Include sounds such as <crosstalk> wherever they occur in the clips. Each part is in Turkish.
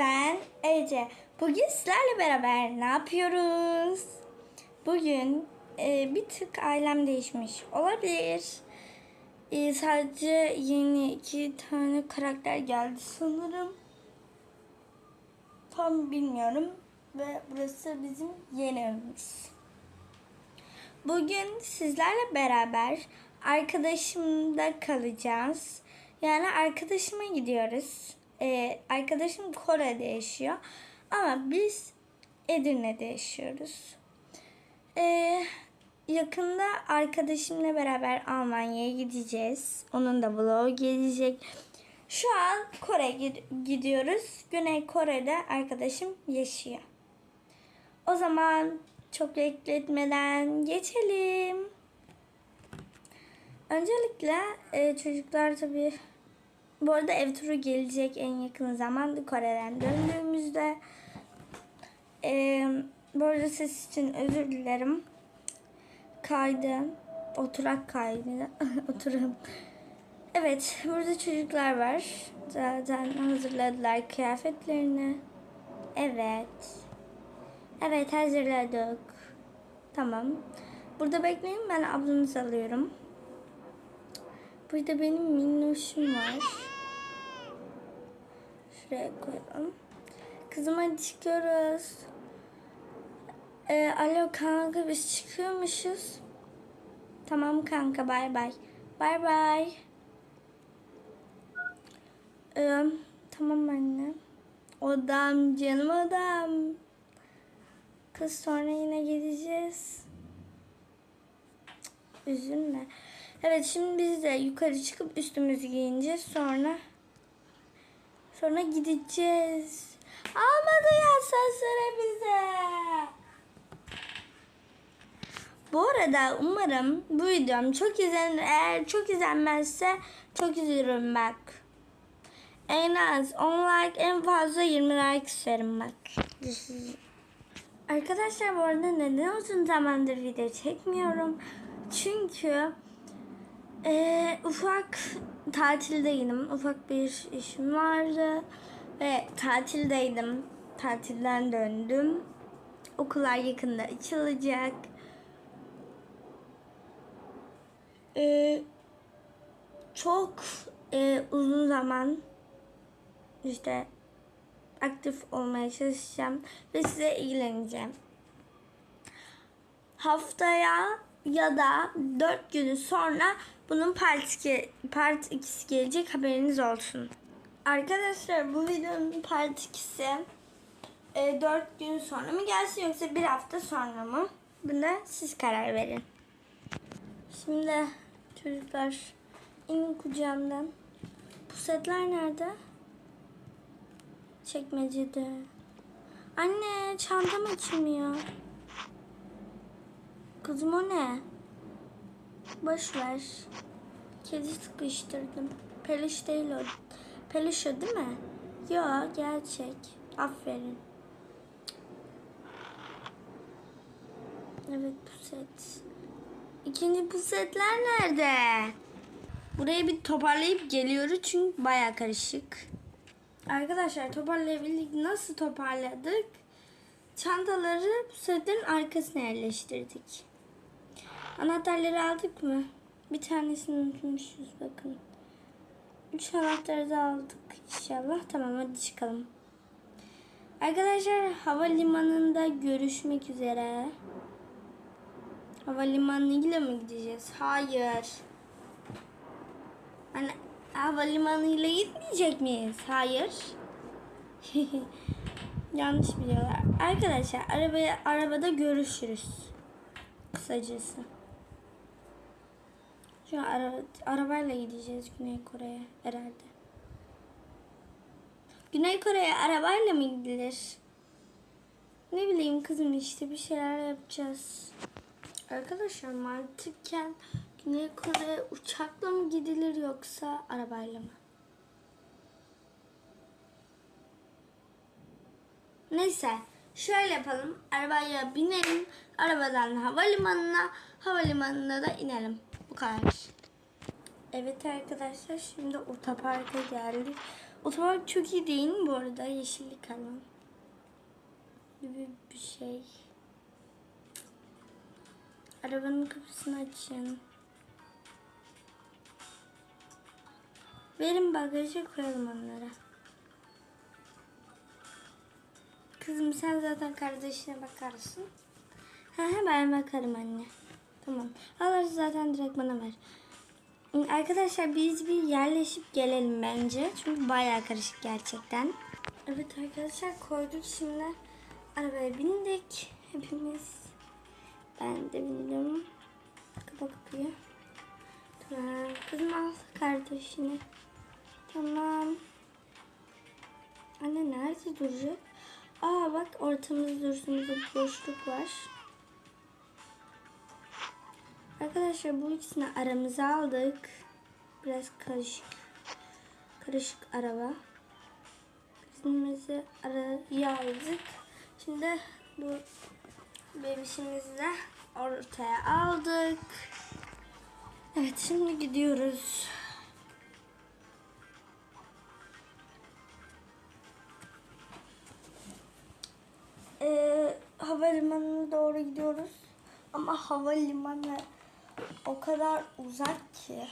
Ben Ece. Bugün sizlerle beraber ne yapıyoruz? Bugün e, bir tık ailem değişmiş olabilir. E, sadece yeni iki tane karakter geldi sanırım. Tam bilmiyorum. Ve burası bizim yeni evimiz. Bugün sizlerle beraber arkadaşımda kalacağız. Yani arkadaşıma gidiyoruz. Ee, arkadaşım Kore'de yaşıyor. Ama biz Edirne'de yaşıyoruz. Ee, yakında arkadaşımla beraber Almanya'ya gideceğiz. Onun da vlogu gelecek. Şu an Kore'ye gidiyoruz. Güney Kore'de arkadaşım yaşıyor. O zaman çok bekletmeden geçelim. Öncelikle e, çocuklar tabii bu arada ev turu gelecek en yakın zamanda Kore'den döndüğümüzde. E, bu arada ses için özür dilerim. Kaydı. Oturak kaydı. <laughs> Oturum. Evet burada çocuklar var. Zaten hazırladılar kıyafetlerini. Evet. Evet hazırladık. Tamam. Burada bekleyin ben ablanızı alıyorum. Burada benim minnoşum var. Şuraya koyalım. Kızım hadi çıkıyoruz. Ee, alo kanka biz çıkıyormuşuz. Tamam kanka bay bay. Bay bay. Ee, tamam anne. Odam canım odam. Kız sonra yine geleceğiz. Üzülme. Evet şimdi biz de yukarı çıkıp üstümüzü giyineceğiz. Sonra sonra gideceğiz. Almadı ya sesleri bize. Bu arada umarım bu videom çok izlenir. Eğer çok izlenmezse çok üzülürüm bak. En az 10 like en fazla 20 like isterim bak. Arkadaşlar bu arada neden uzun zamandır video çekmiyorum? Çünkü e, ufak tatildeydim. Ufak bir işim vardı. Ve tatildeydim. Tatilden döndüm. Okullar yakında açılacak. E, çok e, uzun zaman işte aktif olmaya çalışacağım ve size ilgileneceğim. Haftaya ya da 4 günü sonra bunun part 2, part 2'si gelecek haberiniz olsun. Arkadaşlar bu videonun part 2'si e, 4 gün sonra mı gelsin yoksa bir hafta sonra mı? Buna siz karar verin. Şimdi çocuklar inin kucağımdan. Pusetler nerede? Çekmecede. Anne çantam açılmıyor. Kızım o ne? Boş. Kedi sıkıştırdım. Peluş değil o. Peluş o değil mi? Yo gerçek. Aferin. Evet puset. İkinci pusetler nerede? Burayı bir toparlayıp geliyoruz çünkü baya karışık. Arkadaşlar toparlayabildik. Nasıl toparladık? Çantaları bu setlerin arkasına yerleştirdik. Anahtarları aldık mı? Bir tanesini unutmuşuz bakın. Üç anahtarı da aldık inşallah. Tamam hadi çıkalım. Arkadaşlar havalimanında görüşmek üzere. Havalimanıyla mı gideceğiz? Hayır. Hani havalimanıyla gitmeyecek miyiz? Hayır. <laughs> Yanlış biliyorlar. Arkadaşlar arabaya arabada görüşürüz. Kısacası. Şu an araba, arabayla gideceğiz Güney Kore'ye herhalde. Güney Kore'ye arabayla mı gidilir? Ne bileyim kızım işte bir şeyler yapacağız. Arkadaşlar mantıkken Güney Kore'ye uçakla mı gidilir yoksa arabayla mı? Neyse şöyle yapalım. Arabaya binelim. Arabadan havalimanına, havalimanına da inelim. Kadar. Evet arkadaşlar şimdi otoparka geldik. Otopark çok iyi değil mi bu arada? Yeşillik alan. Gibi bir şey. Arabanın kapısını açın. Verin bagaja koyalım onlara. Kızım sen zaten kardeşine bakarsın. He ben bakarım anne. Tamam. Allah zaten direkt bana ver. Arkadaşlar biz bir yerleşip gelelim bence. Çünkü bayağı karışık gerçekten. Evet arkadaşlar koyduk şimdi. Arabaya bindik. Hepimiz. Ben de bindim. Kapa kapıyı. Tamam. Kızım al kardeşini. Tamam. Anne nerede duracak? Aa bak ortamız dursun. Bir boşluk var. Arkadaşlar bu ikisini aramıza aldık. Biraz karışık. Karışık araba. Bizimizi araya aldık. Şimdi bu bebişimizi de ortaya aldık. Evet şimdi gidiyoruz. Ee, havalimanına doğru gidiyoruz. Ama havalimanı o kadar uzak ki.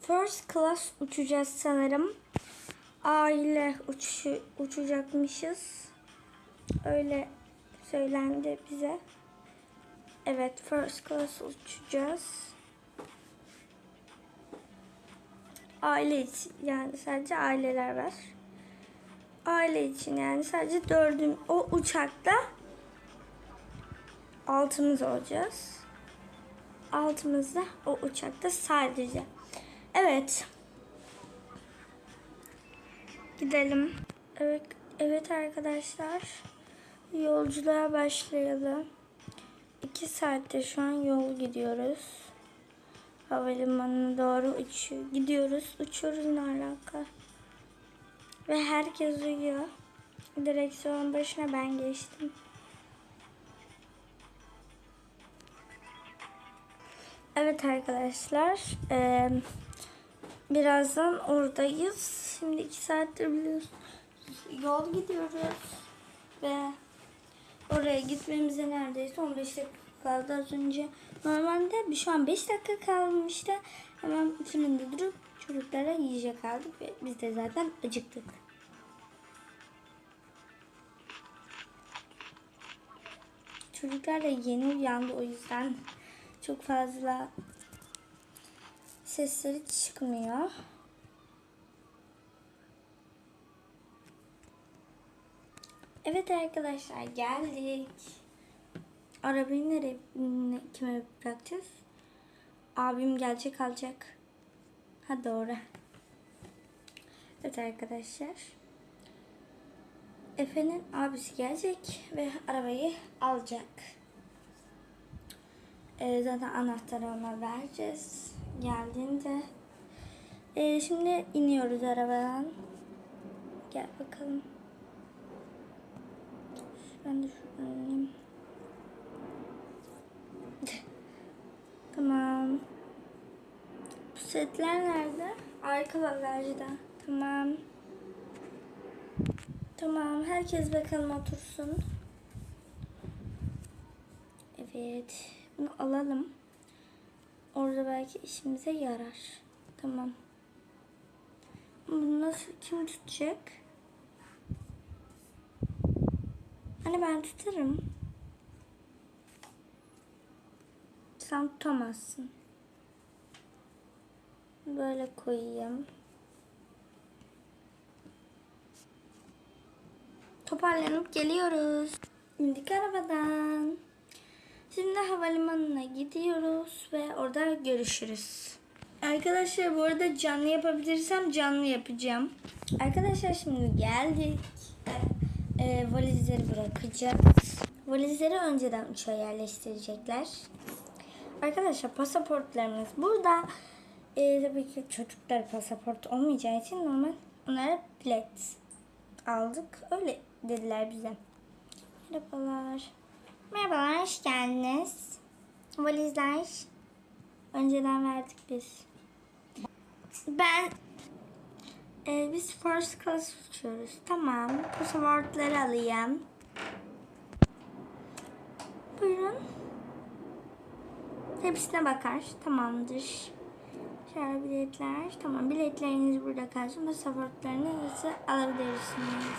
First class uçacağız sanırım. Aile uçuşu, uçacakmışız. Öyle söylendi bize. Evet first class uçacağız. Aile için yani sadece aileler var. Aile için yani sadece dördün o uçakta altımız olacağız. Altımızda o uçakta sadece. Evet. Gidelim. Evet, evet arkadaşlar. Yolculuğa başlayalım. İki saatte şu an yol gidiyoruz. Havalimanına doğru uçuyor. Gidiyoruz. Uçuyoruz ne alaka? Ve herkes uyuyor. Direksiyon başına ben geçtim. Evet arkadaşlar. eee, birazdan oradayız. Şimdi iki saattir biliyorsunuz yol gidiyoruz. Ve oraya gitmemize neredeyse 15 dakika kaldı az önce. Normalde bir şu an 5 dakika kalmıştı. Hemen fırında durup çocuklara yiyecek aldık ve biz de zaten acıktık. Çocuklar da yeni uyandı o yüzden çok fazla sesleri çıkmıyor. Evet arkadaşlar geldik. Arabayı nereye ne- kime bırakacağız? Abim gelecek alacak. Ha doğru. Evet arkadaşlar. Efe'nin abisi gelecek ve arabayı alacak. Ee, zaten anahtarı ona vereceğiz. Geldiğinde. Ee, şimdi iniyoruz arabadan. Gel bakalım. Ben de şuradan ineyim. <laughs> tamam. Bu setler nerede? Arka bagajda. Tamam. Tamam. Herkes bakalım otursun. Evet. Bunu alalım. Orada belki işimize yarar. Tamam. Bunu nasıl kim tutacak? Hani ben tutarım. Sen tutamazsın. Böyle koyayım. Toparlanıp geliyoruz. İndik arabadan. Şimdi havalimanına gidiyoruz ve orada görüşürüz. Arkadaşlar bu arada canlı yapabilirsem canlı yapacağım. Arkadaşlar şimdi geldik. Ee, valizleri bırakacağız. Valizleri önceden uçağa yerleştirecekler. Arkadaşlar pasaportlarımız burada. Ee, tabii ki çocuklar pasaport olmayacağı için normal onlara bilet aldık. Öyle dediler bize. Merhabalar. Merhabalar, hoş geldiniz. Valizler önceden verdik biz. Ben Ee, biz first class uçuyoruz. Tamam. Pasaportları alayım. Buyurun. Hepsine bakar. Tamamdır. Şöyle biletler. Tamam biletleriniz burada kalsın. Pasaportlarınızı alabilirsiniz.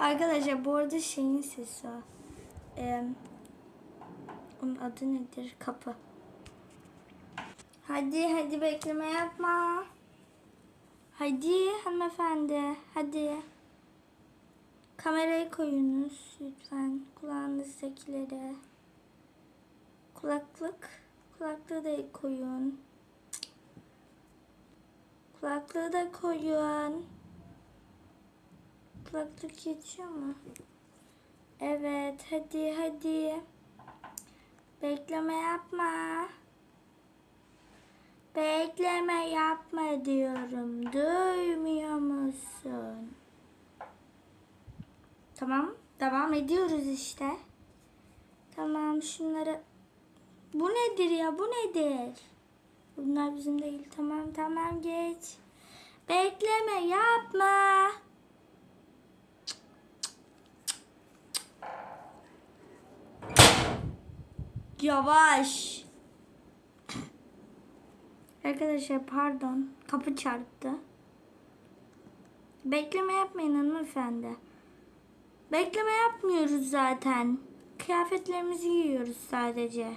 Arkadaşlar bu arada şeyin sesi o. Ee, onun adı nedir? Kapı. Hadi hadi bekleme yapma. Hadi hanımefendi hadi. Kamerayı koyunuz lütfen kulağınızdakilere. Kulaklık. Kulaklığı da koyun. Kulaklığı da koyun. Kulaklık geçiyor mu? Evet hadi hadi. Bekleme yapma. Bekleme yapma diyorum. Duymuyor musun? Tamam. Devam ediyoruz işte. Tamam şunları. Bu nedir ya? Bu nedir? Bunlar bizim değil. Tamam tamam geç. Bekleme yapma. Yavaş. Arkadaşlar pardon. Kapı çarptı. Bekleme yapmayın hanımefendi. Bekleme yapmıyoruz zaten. Kıyafetlerimizi giyiyoruz sadece.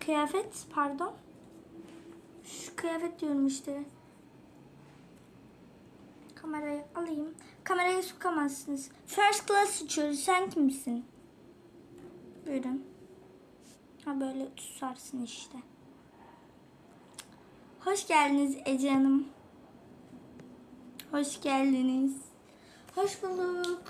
Kıyafet pardon. Şu kıyafet diyorum işte. Kamerayı alayım. Kamerayı sokamazsınız. First class uçuyoruz. Sen kimsin? Buyurun. Ha böyle tutarsın işte. Hoş geldiniz Ece Hanım. Hoş geldiniz. Hoş bulduk.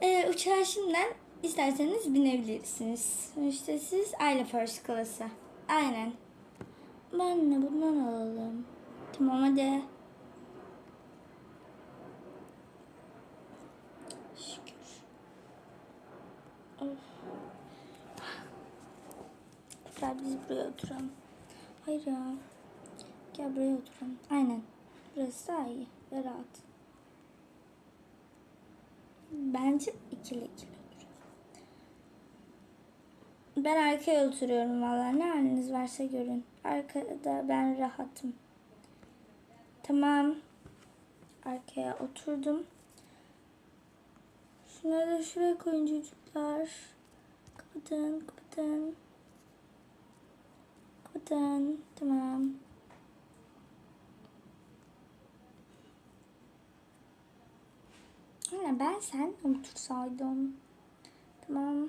Ee, uçağa şimdiden isterseniz binebilirsiniz. İşte siz aile first class'a. Aynen. Ben de bundan alalım. Tamam hadi. Gel biz buraya oturalım. Hayır ya. Gel buraya oturalım. Aynen. Burası daha iyi ve rahat. Bence ikili ikili oturalım. Ben arkaya oturuyorum valla. Ne haliniz varsa görün. Arkada ben rahatım. Tamam. Arkaya oturdum. Şunları da şuraya koyun çocuklar. Kapatın, kapatın. Kapatın. Tamam. Anne ben sen otursaydım. Tamam.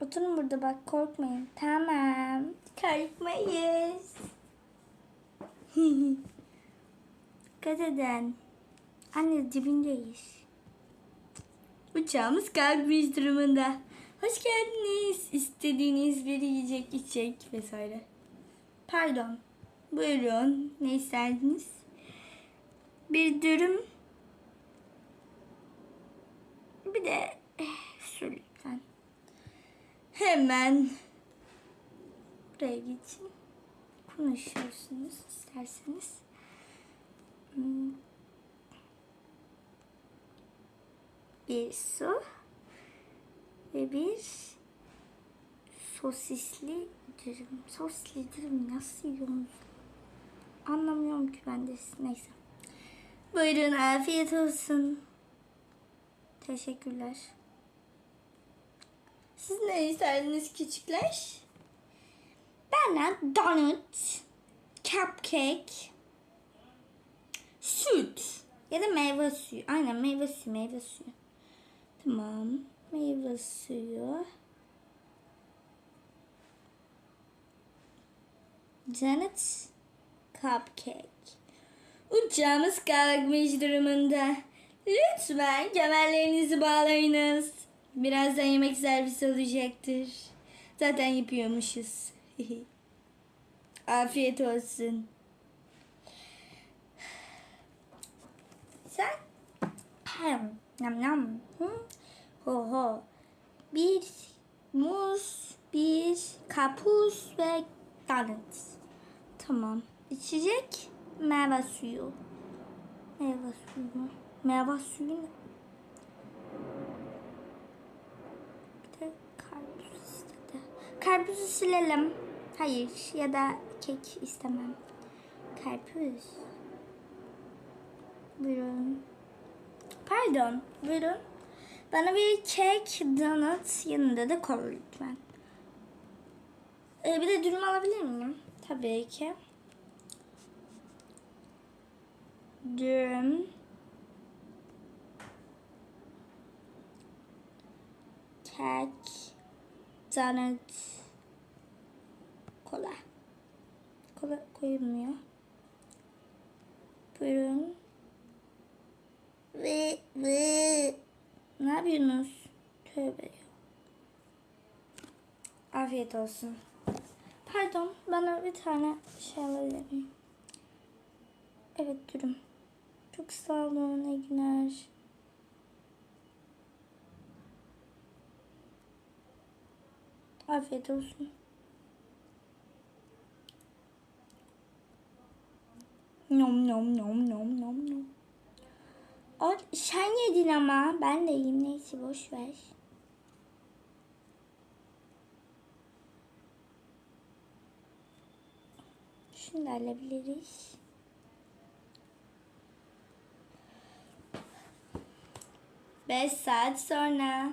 Oturun burada bak korkmayın. Tamam. Korkmayız. <laughs> Dikkat edin. Anne dibindeyiz. Uçağımız kalkmış durumunda. Hoş geldiniz. İstediğiniz bir yiyecek, içecek vesaire. Pardon. Buyurun. Ne isterdiniz? Bir dürüm. Bir de eh, su lütfen. Hemen buraya geçin. Konuşuyorsunuz isterseniz. Hmm. Bir su ve bir sosisli dürüm. Sosisli dürüm nasıl yiyorsunuz? Anlamıyorum ki ben de. Neyse. Buyurun afiyet olsun. Teşekkürler. Siz ne isterdiniz küçükler? Benden donut, cupcake, süt ya da meyve suyu. Aynen meyve suyu, meyve suyu. Tamam. Meyve suyu. Donut, cupcake. Uçağımız kalkmış durumunda. Lütfen kemerlerinizi bağlayınız. Birazdan yemek servisi olacaktır. Zaten yapıyormuşuz. <laughs> Afiyet olsun. Sen? Nam nam. Ho ho. Bir muz, bir kapuz ve donut. Tamam. İçecek meyve suyu. Meyve suyu. Meyve suyu ne? Bir de karpuz istedi. Karpuzu silelim. Hayır ya da kek istemem. Karpuz. Buyurun. Pardon. Buyurun. Bana bir kek, donut, yanında da kola lütfen. Ee, bir de dürüm alabilir miyim? Tabii ki. Dürüm. Kek. Donut. Kola. Kola koyulmuyor. Buyurun. Ve ve ne yapıyorsunuz? Tövbe ya. Afiyet olsun. Pardon, bana bir tane şey alabilir? Evet, dürüm. Çok sağ olun, iyi günler. Afiyet olsun. Nom nom nom nom nom nom. Sen yedin ama ben de yiyeyim neyse boş ver. Şunu da alabiliriz. Beş saat sonra.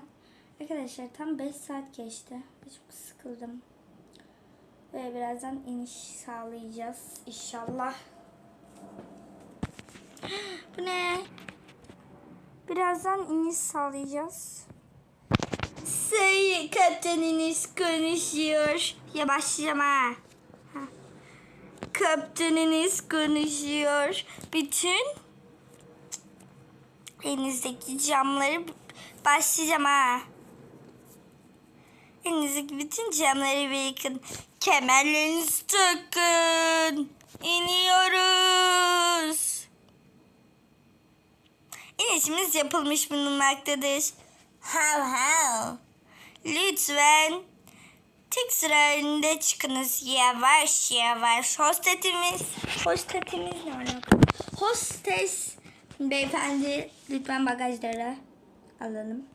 Arkadaşlar tam 5 saat geçti. Çok sıkıldım. Ve birazdan iniş sağlayacağız inşallah. <gasps> Bu ne? Birazdan iniş sağlayacağız. Sayın kaptanınız konuşuyor. Ya başlayacağım ha. ha. Kaptanınız konuşuyor. Bütün elinizdeki camları başlayacağım ha. Elinizdeki bütün camları bir yıkın. Kemerlerinizi takın. İniyoruz. İnişimiz yapılmış bulunmaktadır. Hav hav. Lütfen tek sıra önünde çıkınız yavaş yavaş. Hostetimiz, hostetimiz ne alaka? Hostes beyefendi lütfen bagajları alalım.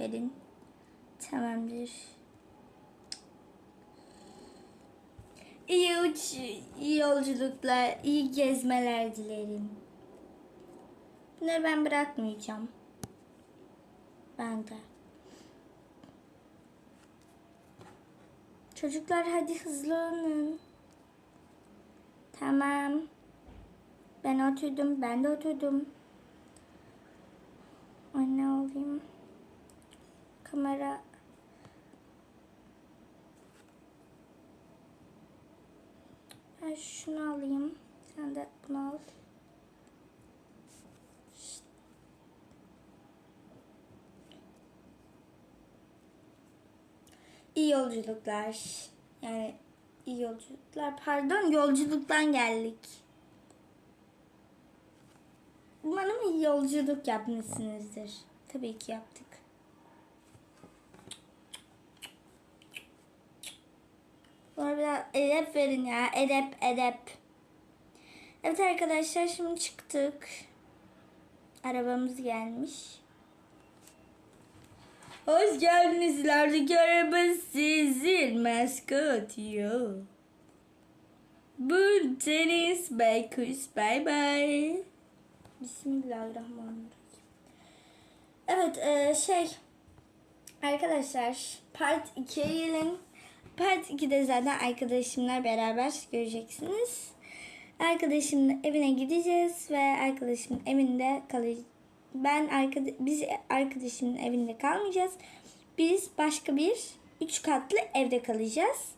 Verin. Tamamdır. İyi uç, iyi yolculuklar, iyi gezmeler dilerim. Bunları ben bırakmayacağım. Ben de. Çocuklar hadi hızlı olun. Tamam. Ben oturdum. Ben de oturdum. Anne olayım. Kamera. Ben şunu alayım. Sen de bunu al. İyi yolculuklar. Yani iyi yolculuklar. Pardon yolculuktan geldik. Umarım iyi yolculuk yapmışsınızdır. Tabii ki yaptık. Bana biraz edep verin ya. Edep edep. Evet arkadaşlar şimdi çıktık. Arabamız gelmiş. Hoş geldiniz ilerideki araba sizin maskot yo. Bu Deniz Baykuş bay bay. Bismillahirrahmanirrahim. Evet e, şey arkadaşlar part 2'ye gelin. Part 2'de zaten arkadaşımla beraber göreceksiniz. Arkadaşımın evine gideceğiz ve arkadaşımın evinde kalacağız. Ben arkada biz arkadaşımın evinde kalmayacağız. Biz başka bir üç katlı evde kalacağız.